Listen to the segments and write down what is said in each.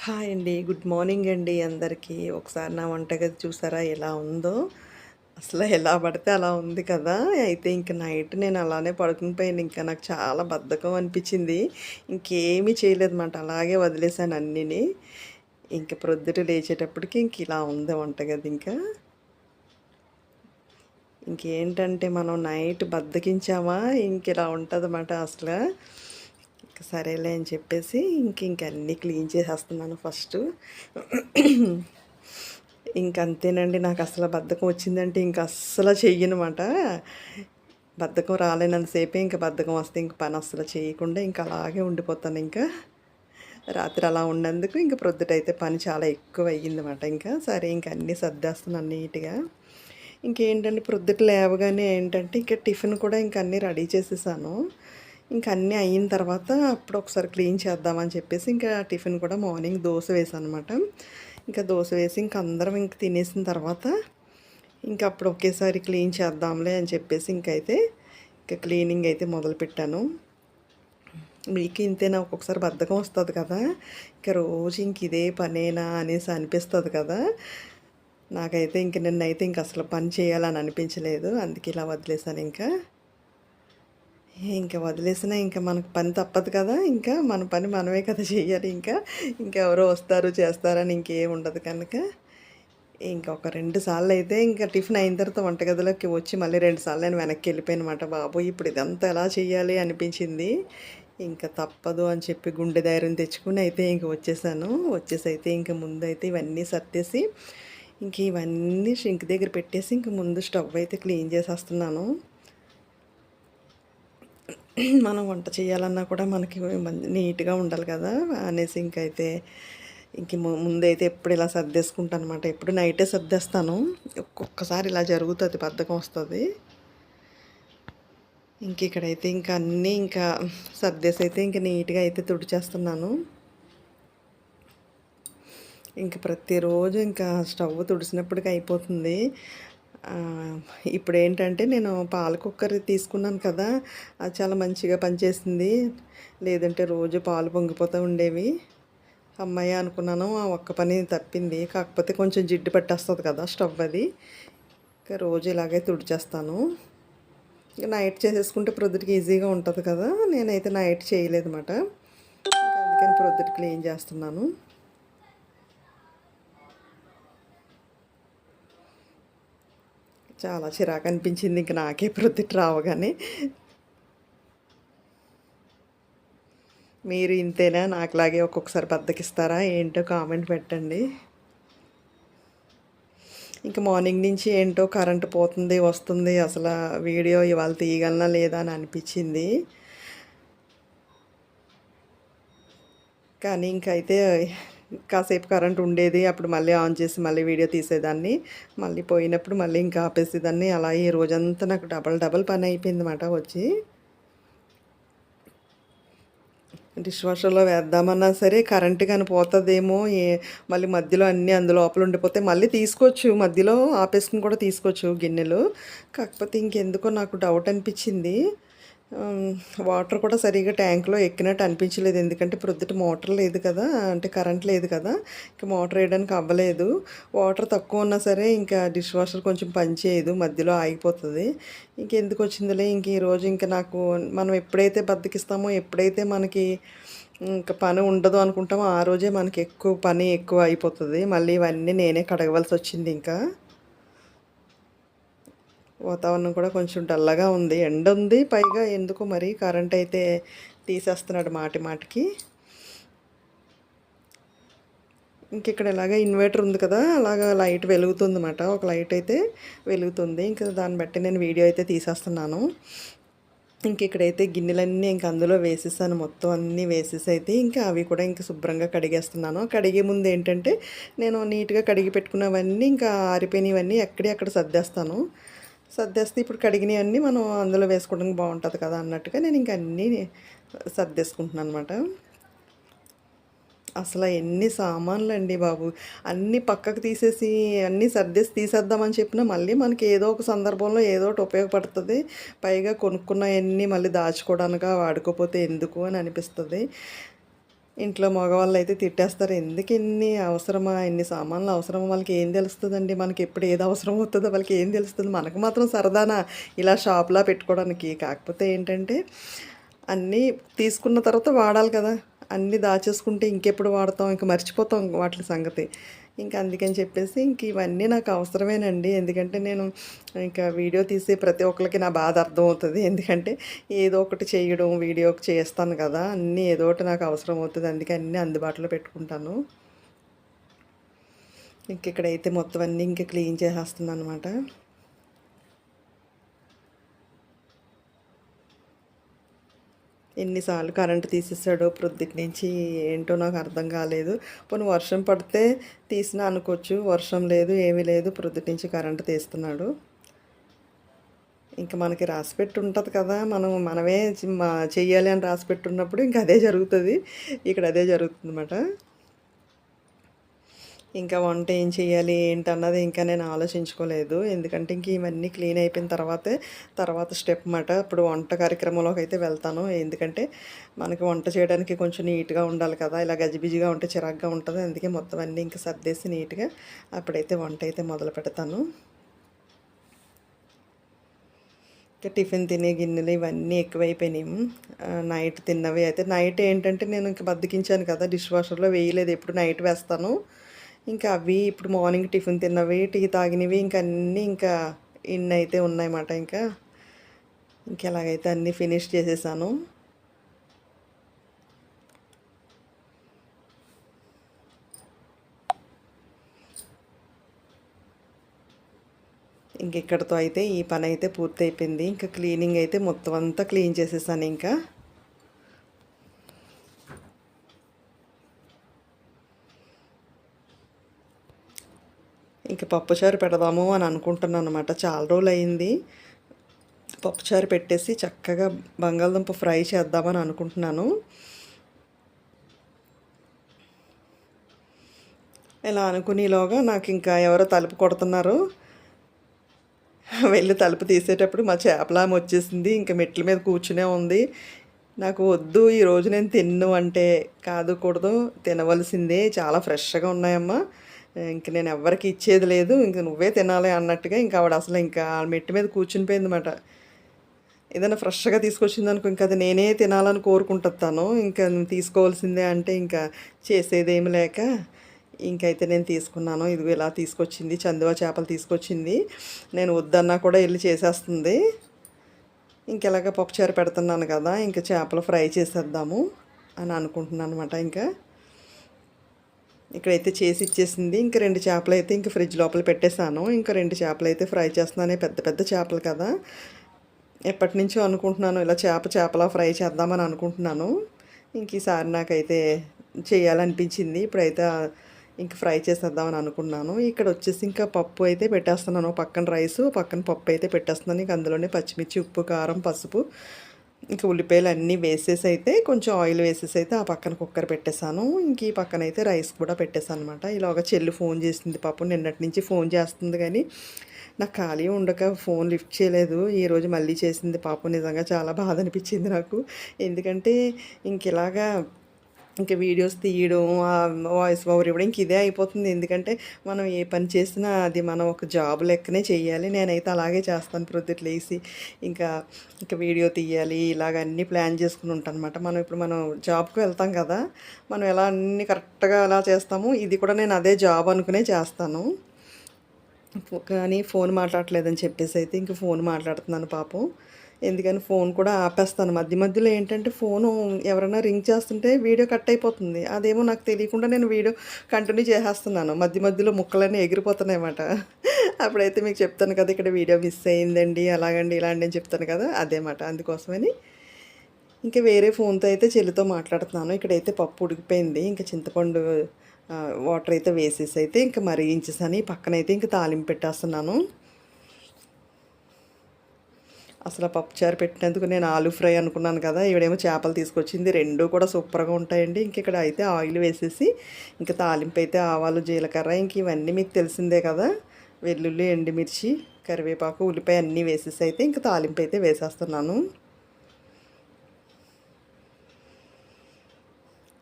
Hi అండి. Good morning అండి అందరికీ. ఒకసారి నా వంటగది చూసారా? ఎలా ఉందో? అసలు ఎలా పడితే అలా ఉంది కదా? అయితే ఇంక నైట్ నేను అలానే పడుకుని పోయాను ఇంకా నాకు చాలా బద్ధకం అనిపించింది. ఇంకేమీ చేయలేదు మాట అలాగే వదిలేసాను అన్నిని. ఇంక ప్రొద్దుట లేచేటప్పటికి ఇంక ఇలా ఉంది వంటగది ఇంకా. ఇంకేంటంటే మనం నైట్ బద్దకించామా? ఇంక ఇలా ఉంటుంది అన్నమాట అసలు. సరేలే అని చెప్పేసి ఇంక ఇంక అన్నీ క్లీన్ చేసేస్తున్నాను ఫస్ట్. ఇంక అంతేనండి నాకు అసలు బద్ధకం వచ్చిందంటే ఇంక అస్సలు చెయ్యనమాట. బద్ధకం రాలేనంతసేపే ఇంక బద్ధకం వస్తే ఇంక పని అస్సలు చేయకుండా ఇంకా అలాగే ఉండిపోతాను ఇంకా. రాత్రి అలా ఉన్నందుకు ఇంక ప్రొద్దుటైతే పని చాలా ఎక్కువ అయ్యిందన్నమాట ఇంకా. సరే ఇంక అన్నీ సర్దేస్తున్నాను నీట్గా. ఇంకేంటంటే ప్రొద్దుట లేవగానే ఏంటంటే ఇంకా టిఫిన్ కూడా ఇంక అన్నీ రెడీ చేసేసాను. ఇంక అన్నీ అయిన తర్వాత అప్పుడు ఒకసారి క్లీన్ చేద్దామని చెప్పేసి ఇంకా టిఫిన్ కూడా మార్నింగ్ దోశ వేసాను అనమాట ఇంకా దోశ వేసి ఇంక అందరం ఇంక తినేసిన తర్వాత ఇంకా అప్పుడు ఒకేసారి క్లీన్ చేద్దాంలే అని చెప్పేసి ఇంకైతే ఇంకా క్లీనింగ్ అయితే మొదలుపెట్టాను మీకు ఇంతేనా? ఒక్కొక్కసారి బద్ధకం వస్తుంది కదా. ఇంకా రోజు ఇంక ఇదే పనేనా అనేసి అనిపిస్తుంది కదా. నాకైతే ఇంక నిన్నైతే ఇంక అసలు పని చేయాలని అనిపించలేదు. అందుకే ఇలా వదిలేసాను ఇంకా. ఇంకా వదిలేసినా ఇంకా మనకు పని తప్పదు కదా ఇంకా మన పని మనమే కదా చేయాలి ఇంకా. ఇంకెవరో వస్తారు చేస్తారని ఇంకేం ఉండదు కనుక. ఇంకా ఒక రెండు సార్లు అయితే ఇంకా టిఫిన్ అయిన తర్వాత వంటగదిలోకి వచ్చి మళ్ళీ రెండు సార్లు నేను వెనక్కి వెళ్ళిపోయానమాట బాబు ఇప్పుడు ఇదంతా ఎలా చేయాలి అనిపించింది. ఇంకా తప్పదు అని చెప్పి గుండె ధైర్యం తెచ్చుకుని అయితే ఇంక వచ్చేసాను. వచ్చేసి అయితే ఇంక ముందు అయితే ఇవన్నీ సర్దేసి ఇంక ఇవన్నీ షింక్ దగ్గర పెట్టేసి ఇంక ముందు స్టవ్ అయితే క్లీన్ చేసేస్తున్నాను. మనం వంట చేయాలన్నా కూడా మనకి నీట్గా ఉండాలి కదా అనేసి ఇంకైతే ఇంక ముందైతే ఎప్పుడు ఇలా సర్దేసుకుంటాను అనమాట ఎప్పుడు నైటే సర్దేస్తాను. ఒక్కొక్కసారి ఇలా జరుగుతుంది బద్ధకం వస్తుంది. ఇంక ఇక్కడైతే ఇంకా అన్నీ ఇంకా సర్దేసి అయితే ఇంకా నీట్గా అయితే తుడిచేస్తున్నాను. ఇంక ప్రతిరోజు ఇంకా స్టవ్ తుడిసినప్పటికీ అయిపోతుంది ఇప్పుడు ఏంటంటే నేను పాల కుక్కర్ తీసుకున్నాను కదా అది చాలా మంచిగా పనిచేసింది. లేదంటే రోజు పాలు పొంగిపోతూ ఉండేవి. అమ్మాయి అనుకున్నాను ఆ ఒక్క పని తప్పింది. కాకపోతే కొంచెం జిడ్డు పట్టేస్తుంది కదా స్టవ్ అది. ఇంకా రోజు ఇలాగే తుడిచేస్తాను. ఇక నైట్ చేసేసుకుంటే ప్రొద్దుటికి ఈజీగా ఉంటుంది కదా నేనైతే నైట్ చేయలేదు అనమాట అందుకని ప్రొద్దుటి క్లీన్ చేస్తున్నాను. చాలా చిరాకు అనిపించింది ఇంక నాకే ప్రొద్దుట రావగానే. మీరు ఇంతేనా? నాకులాగే ఒక్కొక్కసారి బద్దకిస్తారా? ఏంటో కామెంట్ పెట్టండి. ఇంకా మార్నింగ్ నుంచి ఏంటో కరెంట్ పోతుంది వస్తుంది. అసలు వీడియో ఇవాళ తీయగలనా లేదా అని అనిపించింది. కానీ ఇంకైతే కాసేపు కరెంట్ ఉండేది అప్పుడు మళ్ళీ ఆన్ చేసి మళ్ళీ వీడియో తీసేదాన్ని. మళ్ళీ పోయినప్పుడు మళ్ళీ ఇంకా ఆపేసేదాన్ని. అలా ఈ రోజంతా నాకు డబల్ డబల్ పని అయిపోయింది అన్నమాట వచ్చి. డిష్ వాషర్లో వేద్దామన్నా సరే కరెంట్ కానీ పోతుందేమో ఏ మళ్ళీ మధ్యలో అన్నీ అందులో లోపల ఉండిపోతే మళ్ళీ తీసుకోవచ్చు. మధ్యలో ఆపేసుకుని కూడా తీసుకోవచ్చు గిన్నెలు. కాకపోతే ఇంకెందుకో నాకు డౌట్ అనిపించింది. వాటర్ కూడా సరిగా ట్యాంక్లో ఎక్కినట్టు అనిపించలేదు. ఎందుకంటే ప్రొద్దుట మోటార్ లేదు కదా అంటే కరెంట్ లేదు కదా ఇంకా మోటార్ వేయడానికి అవ్వలేదు. వాటర్ తక్కువ ఉన్నా సరే ఇంకా డిష్ వాషర్ కొంచెం పనిచేయదు మధ్యలో ఆగిపోతుంది. ఇంకెందుకు వచ్చిందిలే? ఇంక ఈరోజు ఇంకా నాకు మనం ఎప్పుడైతే బద్దకిస్తామో ఎప్పుడైతే మనకి ఇంకా పని ఉండదు అనుకుంటామో ఆ రోజే మనకి ఎక్కువ పని ఎక్కువ అయిపోతుంది. మళ్ళీ ఇవన్నీ నేనే కడగవలసి వచ్చింది ఇంకా. వాతావరణం కూడా కొంచెం డల్లగా ఉంది. ఎండ ఉంది పైగా ఎందుకు మరి? కరెంట్ అయితే తీసేస్తున్నాడు మాటి మాటికి. ఇంక ఇక్కడ ఇలాగ ఇన్వర్టర్ ఉంది కదా అలాగా లైట్ వెలుగుతుంది అన్నమాట ఒక లైట్ అయితే వెలుగుతుంది. ఇంకా దాన్ని బట్టి నేను వీడియో అయితే తీసేస్తున్నాను. ఇంక ఇక్కడైతే గిన్నెలన్నీ ఇంక అందులో వేసేసాను. మొత్తం అన్నీ వేసేసి అయితే ఇంకా అవి కూడా ఇంకా శుభ్రంగా కడిగేస్తున్నాను. కడిగే ముందు ఏంటంటే నేను నీట్గా కడిగి పెట్టుకున్నవన్నీ ఇంకా ఆరిపోయినవన్నీ ఎక్కడే అక్కడ సర్దేస్తాను. సర్దేస్తే ఇప్పుడు కడిగినవన్నీ మనం అందులో వేసుకోవడానికి బాగుంటుంది కదా అన్నట్టుగా నేను ఇంక అన్నీ సర్దేసుకుంటున్నాను అనమాట అసలు ఎన్ని సామాన్లు అండి బాబు. అన్నీ పక్కకు తీసేసి అన్నీ సర్దేసి తీసేద్దామని చెప్పినా మళ్ళీ మనకి ఏదో ఒక సందర్భంలో ఏదో ఒకటి ఉపయోగపడుతుంది. పైగా కొనుక్కున్నవన్నీ మళ్ళీ దాచుకోవడానికి వాడుకోపోతే ఎందుకు అని అనిపిస్తుంది. ఇంట్లో మగవాళ్ళు అయితే తిట్టేస్తారు. ఎందుకు ఇన్ని అవసరమా? ఇన్ని సామాన్లు అవసరమా? వాళ్ళకి ఏం తెలుస్తుందండి? మనకి ఎప్పుడు ఏది అవసరం అవుతుందో వాళ్ళకి ఏం తెలుస్తుంది? మనకు మాత్రం సరదానా ఇలా షాప్లా పెట్టుకోవడానికి? కాకపోతే ఏంటంటే అన్నీ తీసుకున్న తర్వాత వాడాలి కదా. అన్నీ దాచేసుకుంటే ఇంకెప్పుడు వాడతాం? ఇంక మర్చిపోతాం వాటి సంగతి. ఇంకా అందుకని చెప్పేసి ఇంక ఇవన్నీ నాకు అవసరమేనండి. ఎందుకంటే నేను ఇంకా వీడియో తీసే ప్రతి ఒక్కరికి నా బాధ అర్థమవుతుంది. ఎందుకంటే ఏదో ఒకటి చేయడం వీడియో చేస్తాను కదా అన్నీ ఏదో ఒకటి నాకు అవసరం అవుతుంది అందుకే అన్నీ అందుబాటులో పెట్టుకుంటాను. ఇంక ఇక్కడైతే మొత్తం అన్నీ ఇంకా క్లీన్ చేసేస్తున్నాను అనమాట ఎన్నిసార్లు కరెంటు తీసేసాడో ప్రొద్దుటి నుంచి ఏంటో నాకు అర్థం కాలేదు. పోనీ వర్షం పడితే తీసినా అనుకోవచ్చు. వర్షం లేదు ఏమీ లేదు. ప్రొద్దుటి నుంచి కరెంటు తీస్తున్నాడు. ఇంకా మనకి రాసిపెట్టి ఉంటుంది కదా. మనం మనమే చెయ్యాలి అని రాసిపెట్టున్నప్పుడు ఇంకా అదే జరుగుతుంది. ఇక్కడ అదే జరుగుతుంది అన్నమాట ఇంకా వంట ఏం చేయాలి ఏంటన్నది ఇంకా నేను ఆలోచించుకోలేదు. ఎందుకంటే ఇంక ఇవన్నీ క్లీన్ అయిపోయిన తర్వాతే తర్వాత స్టెప్ మాట ఇప్పుడు వంట కార్యక్రమంలోకి అయితే వెళ్తాను. ఎందుకంటే మనకి వంట చేయడానికి కొంచెం నీట్గా ఉండాలి కదా. ఇలా గజిబిజిగా ఉంటే చిరాగ్గా ఉంటుంది. అందుకే మొత్తం అన్నీ ఇంకా సర్దేసి నీట్గా అప్పుడైతే వంట అయితే మొదలు పెడతాను. ఇంకా టిఫిన్ తినే గిన్నెలు ఇవన్నీ ఎక్కువైపోయినాయి. నైట్ తిన్నవి అయితే నైట్ ఏంటంటే నేను ఇంకా బద్దకించాను కదా డిష్ వాషర్లో వేయలేదు. ఎప్పుడు నైట్ వేస్తాను. ఇంకా అవి ఇప్పుడు మార్నింగ్ టిఫిన్ తిన్నవి టీ తాగినవి ఇంకా అన్నీ ఇంకా ఇన్ని అయితే ఉన్నాయన్నమాట ఇంకా. ఇంకెలాగైతే అన్నీ ఫినిష్ చేసేసాను. ఇంక ఇక్కడితో అయితే ఈ పని అయితే పూర్తి అయిపోయింది ఇంకా క్లీనింగ్ అయితే మొత్తం అంతా క్లీన్ చేసేసాను ఇంకా. పప్పుచారు పెడదాము అని అనుకుంటున్నాను అనమాట చాలా రోజులు అయింది పప్పుచారు పెట్టేసి చక్కగా బంగాళదుంప ఫ్రై చేద్దామని అనుకుంటున్నాను. ఇలా అనుకునేలోగా నాకు ఇంకా ఎవరో తలుపు కొడుతున్నారు. వెళ్ళి తలుపు తీసేటప్పుడు మా చేపలామ వచ్చేసింది. ఇంకా మెట్ల మీద కూర్చునే ఉంది. నాకు వద్దు ఈరోజు నేను తిన్ను అంటే కాదు కూడదు తినవలసిందే. చాలా ఫ్రెష్గా ఉన్నాయమ్మా. ఇంక నేను ఎవరికి ఇచ్చేది లేదు. ఇంక నువ్వే తినాలి అన్నట్టుగా ఇంకా ఆవిడ అసలు ఇంకా మెట్టి మీద కూర్చునిపోయిందన్నమాట ఏదైనా ఫ్రెష్గా తీసుకొచ్చింది అనుకో ఇంకా అది నేనే తినాలని కోరుకుంటాను ఇంకా తీసుకోవాల్సిందే అంటే ఇంకా చేసేదేమి లేక ఇంకైతే నేను తీసుకున్నాను. ఇది ఇలా తీసుకొచ్చింది చందువా చేపలు తీసుకొచ్చింది. నేను వద్దన్నా కూడా వెళ్ళి చేసేస్తుంది. ఇంకెలాగ పప్పుచారు పెడుతున్నాను కదా ఇంకా చేపలు ఫ్రై చేసేద్దాము అని అనుకుంటున్నాను అనమాట ఇంకా ఇక్కడైతే చేసి ఇచ్చేసింది. ఇంకా రెండు చేపలు అయితే ఇంకా ఫ్రిడ్జ్ లోపల పెట్టేశాను. ఇంకా రెండు చేపలు అయితే ఫ్రై చేస్తున్నాను పెద్ద పెద్ద చేపలు కదా. ఎప్పటి నుంచో అనుకుంటున్నాను ఇలా చేప చేపలా ఫ్రై చేద్దామని అనుకుంటున్నాను. ఇంక ఈసారి నాకైతే చేయాలనిపించింది. ఇప్పుడైతే ఇంక ఫ్రై చేసేద్దామని అనుకున్నాను. ఇక్కడ వచ్చేసి ఇంకా పప్పు అయితే పెట్టేస్తున్నాను. పక్కన రైస్ పక్కన పప్పు అయితే పెట్టేస్తున్నాను. ఇంక అందులోనే పచ్చిమిర్చి ఉప్పు కారం పసుపు ఇంక ఉల్లిపాయలు అన్నీ వేసేసి అయితే కొంచెం ఆయిల్ వేసేసి అయితే ఆ పక్కన కుక్కర్ పెట్టేశాను. ఇంక ఈ పక్కన అయితే రైస్ కూడా పెట్టేశాను అనమాట ఇలాగ చెల్లి ఫోన్ చేసింది పాపం నిన్నటి నుంచి ఫోన్ చేస్తుంది కానీ నాకు ఖాళీ ఉండక ఫోన్ లిఫ్ట్ చేయలేదు. ఈరోజు మళ్ళీ చేసింది పాపం నిజంగా చాలా బాధ అనిపించింది నాకు. ఎందుకంటే ఇంక ఇలాగా ఇంకా వీడియోస్ తీయడం వాయిస్ ఓవర్ ఇవ్వడం ఇంక ఇదే అయిపోతుంది. ఎందుకంటే మనం ఏ పని చేసినా అది మనం ఒక జాబ్ లెక్కనే చేయాలి. నేనైతే అలాగే చేస్తాను ప్రొద్దుట్లు వేసి ఇంకా ఇంకా వీడియో తీయాలి ఇలాగ అన్నీ ప్లాన్ చేసుకుని ఉంటాను అనమాట మనం ఇప్పుడు మనం జాబ్కి వెళ్తాం కదా మనం ఎలా అన్నీ కరెక్ట్గా ఎలా చేస్తాము ఇది కూడా నేను అదే జాబ్ అనుకునే చేస్తాను. కానీ ఫోన్ మాట్లాడలేదని చెప్పేసి అయితే ఇంక ఫోన్ మాట్లాడుతున్నాను పాపం. ఎందుకని ఫోన్ కూడా ఆపేస్తాను. మధ్య మధ్యలో ఏంటంటే ఫోను ఎవరైనా రింగ్ చేస్తుంటే వీడియో కట్ అయిపోతుంది. అదేమో నాకు తెలియకుండా నేను వీడియో కంటిన్యూ చేసేస్తున్నాను. మధ్య మధ్యలో ముక్కలన్నీ ఎగిరిపోతున్నాయి అన్నమాట. అప్పుడైతే మీకు చెప్తాను కదా ఇక్కడ వీడియో మిస్ అయిందండి అలాగండి ఇలాంటి అని చెప్తాను కదా అదేమాట అందుకోసమని ఇంకా వేరే ఫోన్తో అయితే చెల్లితో మాట్లాడుతున్నాను. ఇక్కడైతే పప్పు ఉడికిపోయింది. ఇంకా చింతపండు వాటర్ అయితే వేసేసి అయితే ఇంకా మరిగించేసాను. పక్కనైతే ఇంకా తాలింపు పెట్టేస్తున్నాను. అసలు పప్పుచారు పెట్టినందుకు నేను ఆలు ఫ్రై అనుకున్నాను కదా ఇవిడేమో చేపలు తీసుకొచ్చింది. రెండు కూడా సూపర్గా ఉంటాయండి. ఇంక ఇక్కడ అయితే ఆయిల్ వేసేసి ఇంకా తాలింపు అయితే ఆవాలు జీలకర్ర ఇంక ఇవన్నీ మీకు తెలిసిందే కదా. వెల్లుల్లి ఎండుమిర్చి కరివేపాకు ఉల్లిపాయ అన్నీ వేసేసి అయితే ఇంకా తాలింపు అయితే వేసేస్తున్నాను.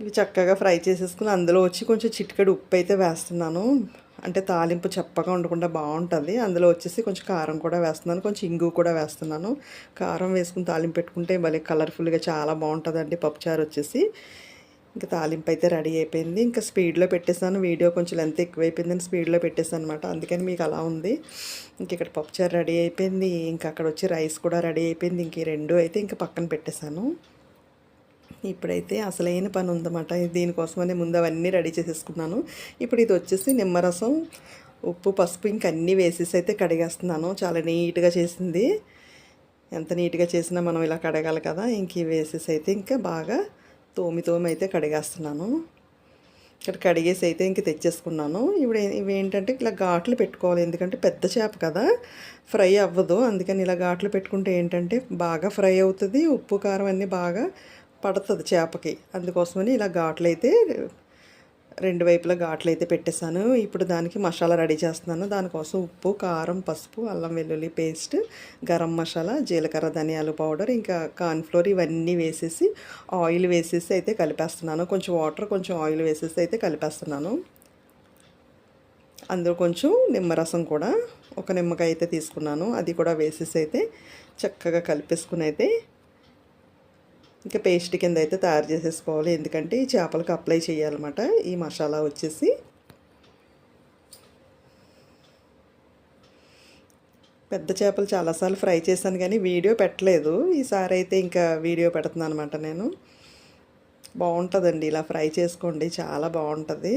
ఇవి చక్కగా ఫ్రై చేసేసుకుని అందులో వచ్చి కొంచెం చిటికెడు ఉప్పు అయితే వేస్తున్నాను. అంటే తాలింపు చప్పగా ఉండకుండా బాగుంటుంది. అందులో వచ్చేసి కొంచెం కారం కూడా వేస్తున్నాను. కొంచెం ఇంగు కూడా వేస్తున్నాను. కారం వేసుకుని తాలింపు పెట్టుకుంటే భలే కలర్ఫుల్గా చాలా బాగుంటుందండి పప్పుచారు వచ్చేసి. ఇంకా తాలింపు అయితే రెడీ అయిపోయింది. ఇంకా స్పీడ్లో పెట్టేసాను వీడియో కొంచెం లెంత్ ఎక్కువైపోయిందని స్పీడ్లో పెట్టేసాను అనమాట అందుకని మీకు అలా ఉంది. ఇంక ఇక్కడ పప్పుచారు రెడీ అయిపోయింది. ఇంకా అక్కడ వచ్చి రైస్ కూడా రెడీ అయిపోయింది. ఇంక ఈ రెండు అయితే ఇంకా పక్కన పెట్టేశాను. ఇప్పుడైతే అసలైన పని ఉందన్నమాట దీనికోసమనే ముందు అవన్నీ రెడీ చేసేసుకున్నాను. ఇప్పుడు ఇది వచ్చేసి నిమ్మరసం ఉప్పు పసుపు ఇంక అన్నీ వేసేసి అయితే కడిగేస్తున్నాను. చాలా నీట్గా చేసింది. ఎంత నీట్గా చేసినా మనం ఇలా కడగాలి కదా ఇంక వేసేసి అయితే ఇంకా బాగా తోమి తోమి అయితే కడిగేస్తున్నాను. ఇక్కడ కడిగేసి అయితే ఇంక తెచ్చేసుకున్నాను. ఇప్పుడు ఇవి ఏంటంటే ఇలా ఘాట్లు పెట్టుకోవాలి. ఎందుకంటే పెద్ద చేప కదా ఫ్రై అవ్వదు. అందుకని ఇలా ఘాట్లు పెట్టుకుంటే ఏంటంటే బాగా ఫ్రై అవుతుంది ఉప్పు కారం అన్నీ బాగా పడుతుంది చేపకి. అందుకోసమని ఇలా ఘాట్లు అయితే రెండు వైపులా ఘాట్లు అయితే పెట్టేశాను. ఇప్పుడు దానికి మసాలా రెడీ చేస్తున్నాను. దానికోసం ఉప్పు కారం పసుపు అల్లం వెల్లుల్లి పేస్ట్ గరం మసాలా జీలకర్ర ధనియాలు పౌడర్ ఇంకా కార్న్ఫ్లోర్ ఇవన్నీ వేసేసి ఆయిల్ వేసేసి అయితే కలిపేస్తున్నాను. కొంచెం వాటర్ కొంచెం ఆయిల్ వేసేసి అయితే కలిపేస్తున్నాను. అందులో కొంచెం నిమ్మరసం కూడా ఒక నిమ్మకాయ అయితే తీసుకున్నాను. అది కూడా వేసేసి అయితే చక్కగా కలిపేసుకుని అయితే ఇంకా పేస్ట్ కింద అయితే తయారు చేసేసుకోవాలి. ఎందుకంటే ఈ చేపలకు అప్లై చేయాలన్నమాట. ఈ మసాలా వచ్చేసి పెద్ద చేపలు చాలాసార్లు ఫ్రై చేశాను కానీ వీడియో పెట్టలేదు. ఈసారి అయితే ఇంకా వీడియో పెడుతున్నాను అనమాట నేను. బాగుంటుందండి ఇలా ఫ్రై చేసుకోండి. చాలా బాగుంటుంది.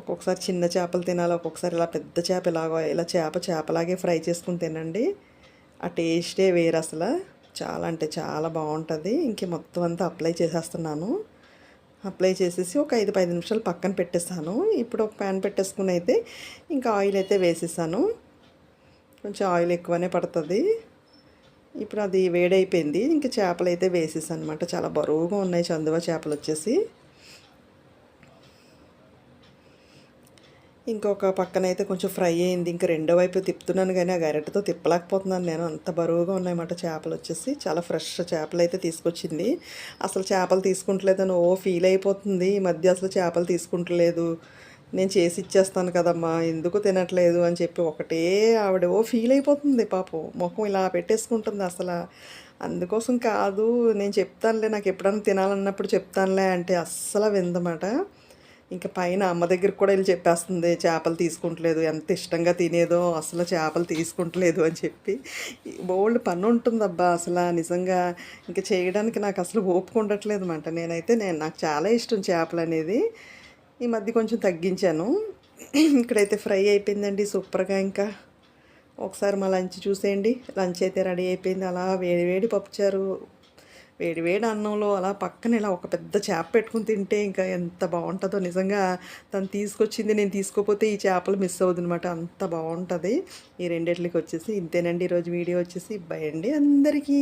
ఒక్కొక్కసారి చిన్న చేపలు తినాలి ఒక్కొక్కసారి ఇలా పెద్ద చేప ఇలాగో ఇలా చేప చేపలాగే ఫ్రై చేసుకుని తినండి. ఆ టేస్టే వేరు అసలు. చాలా అంటే చాలా బాగుంటుంది. ఇంక మొత్తం అంతా అప్లై చేసేస్తున్నాను. అప్లై చేసేసి ఒక ఐదు పది నిమిషాలు పక్కన పెట్టేస్తాను. ఇప్పుడు ఒక ప్యాన్ పెట్టేసుకుని అయితే ఇంకా ఆయిల్ అయితే వేసేసాను. కొంచెం ఆయిల్ ఎక్కువనే పడుతుంది. ఇప్పుడు అది వేడైపోయింది. ఇంకా చేపలు అయితే వేసేసాను అనమాట చాలా బరువుగా ఉన్నాయి చందువ చేపలు వచ్చేసి. ఇంకొక పక్కన అయితే కొంచెం ఫ్రై అయింది. ఇంకా రెండో వైపు తిప్పుతున్నాను కానీ ఆ గరిటతో తిప్పలేకపోతున్నాను నేను. అంత బరువుగా ఉన్నాయన్నమాట చేపలు వచ్చేసి. చాలా ఫ్రెష్ చేపలు అయితే తీసుకొచ్చింది. అసలు చేపలు తీసుకుంటలేదని ఓ ఫీల్ అయిపోతుంది. ఈ మధ్య అసలు చేపలు తీసుకుంటలేదు. నేను చేసి ఇచ్చేస్తాను కదమ్మా ఎందుకు తినట్లేదు అని చెప్పి ఒకటే ఆవిడ ఓ ఫీల్ అయిపోతుంది. పాపం ముఖం ఇలా పెట్టేసుకుంటుంది అసలు. అందుకోసం కాదు నేను చెప్తానులే నాకు ఎప్పుడన్నా తినాలన్నప్పుడు చెప్తానులే అంటే అస్సలు విందమాట. ఇంకా పైన అమ్మ దగ్గరికి కూడా వెళ్ళి చెప్పేస్తుంది చేపలు తీసుకుంటలేదు ఎంత ఇష్టంగా తినేదో అసలు చేపలు తీసుకుంటలేదు అని చెప్పి. బోల్డ్ పని ఉంటుందబ్బా అసలు నిజంగా. ఇంకా చేయడానికి నాకు అసలు ఓపిక ఉండట్లేదు అనమాట నేనైతే నేను నాకు చాలా ఇష్టం చేపలు అనేది. ఈ మధ్య కొంచెం తగ్గించాను. ఇక్కడైతే ఫ్రై అయిపోయిందండి సూపర్గా ఇంకా. ఒకసారి మా లంచ్ చూసేయండి. లంచ్ అయితే రెడీ అయిపోయింది. అలా వేడి వేడి పప్పుచారు వేడి వేడి అన్నంలో అలా పక్కన ఇలా ఒక పెద్ద చేప పెట్టుకుని తింటే ఇంకా ఎంత బాగుంటుందో. నిజంగా తను తీసుకొచ్చింది నేను తీసుకోపోతే ఈ చేపలు మిస్ అవుతుంది అనమాట అంత బాగుంటుంది. ఈ రెండిట్లకి వచ్చేసి ఇంతేనండి. ఈరోజు వీడియో వచ్చేసి బై అండి అందరికీ.